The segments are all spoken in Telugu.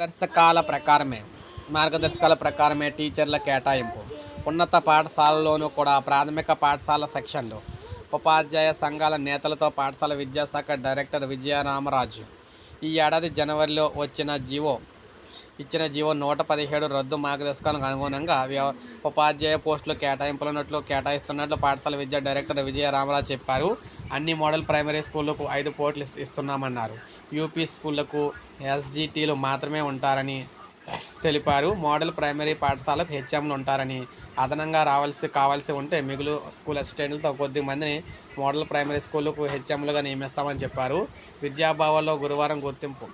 మార్గదర్శకాల ప్రకారమే మార్గదర్శకాల ప్రకారమే టీచర్ల కేటాయింపు. ఉన్నత పాఠశాలలోనూ కూడా ప్రాథమిక పాఠశాల సెక్షన్లు ఉపాధ్యాయ సంఘాల నేతలతో పాఠశాల విద్యాశాఖ డైరెక్టర్ విజయరామరాజు. ఈ ఏడాది జనవరిలో వచ్చిన జీవో ఇచ్చిన జీవో నూట పదిహేడు రద్దు మార్గదర్శకాలకు అనుగుణంగా ఉపాధ్యాయ పోస్టులు కేటాయింపులన్నట్లు కేటాయిస్తున్నట్లు పాఠశాల విద్యా డైరెక్టర్ విజయ రామరాజు చెప్పారు. అన్ని మోడల్ ప్రైమరీ స్కూళ్ళకు ఐదు పోట్లు ఇస్తున్నామన్నారు. యూపీ స్కూళ్ళకు ఎస్జిటీలు మాత్రమే ఉంటారని తెలిపారు. మోడల్ ప్రైమరీ పాఠశాలకు హెచ్ఎంలు ఉంటారని అదనంగా రావాల్సి కావాల్సి ఉంటే మిగులు స్కూల్ అసిస్టెంట్లతో కొద్ది మందిని మోడల్ ప్రైమరీ స్కూళ్ళకు హెచ్ఎంలుగా నియమిస్తామని చెప్పారు. విద్యాభావాల్లో గురువారం గుర్తింపు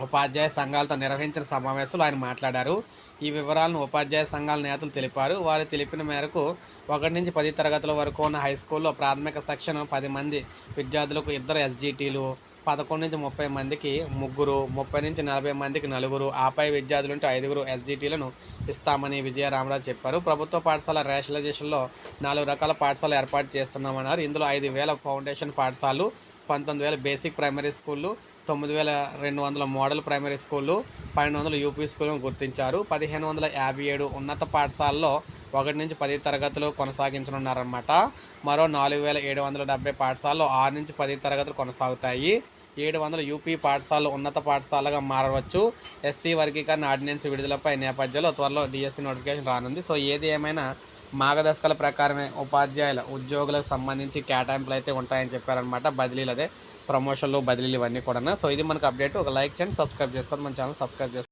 ఉపాధ్యాయ సంఘాలతో నిర్వహించిన సమావేశంలో ఆయన మాట్లాడారు. ఈ వివరాలను ఉపాధ్యాయ సంఘాల నేతలు తెలిపారు. వారు తెలిపిన మేరకు ఒకటి నుంచి పది తరగతుల వరకు ఉన్న హై స్కూల్లో ప్రాథమిక శిక్షణ పది మంది విద్యార్థులకు ఇద్దరు ఎస్జిటీలు పదకొండు నుంచి ముప్పై మందికి ముగ్గురు ముప్పై నుంచి నలభై మందికి నలుగురు ఆపై విద్యార్థులు ఉంటే ఐదుగురు ఎస్జిటీలను ఇస్తామని విజయరామరాజు చెప్పారు. ప్రభుత్వ పాఠశాల రేషనలైజేషన్లో నాలుగు రకాల పాఠశాలలు ఏర్పాటు చేస్తున్నామన్నారు. ఇందులో ఐదు వేల ఫౌండేషన్ పాఠశాలలు పంతొమ్మిది వేల బేసిక్ ప్రైమరీ స్కూళ్ళు తొమ్మిది వేల రెండు వందల మోడల్ ప్రైమరీ స్కూళ్ళు పన్నెండు వందల యూపీ స్కూళ్ళను గుర్తించారు. పదిహేను వందల యాభై ఏడు ఉన్నత పాఠశాలలో ఒకటి నుంచి పది తరగతులు కొనసాగించనున్నారన్నమాట. మరో నాలుగు వేల ఏడు వందల డెబ్బై పాఠశాలలో ఆరు నుంచి పది తరగతులు కొనసాగుతాయి. ఏడు వందల యూపీ పాఠశాలలు ఉన్నత పాఠశాలగా మారవచ్చు. ఎస్సీ వర్గీకరణ ఆర్డినెన్స్ విడుదలపై నేపథ్యంలో త్వరలో డిఎస్సీ నోటిఫికేషన్ రానుంది. సో ఏది ఏమైనా మార్గదర్శకాల ప్రకారమే ఉపాధ్యాయుల ఉద్యోగులకు సంబంధించి కేటాయింపులు అయితే ఉంటాయని చెప్పారనమాట బదిలీలు అదే ప్రమోషన్లు బదిలీలు ఇవన్నీ కూడా సో ఇది మనకు అప్డేట్. ఒక లైక్ చేయండి సబ్స్క్రైబ్ చేసుకోండి. మన ఛానల్ సబ్స్క్రైబ్ చేసుకోండి.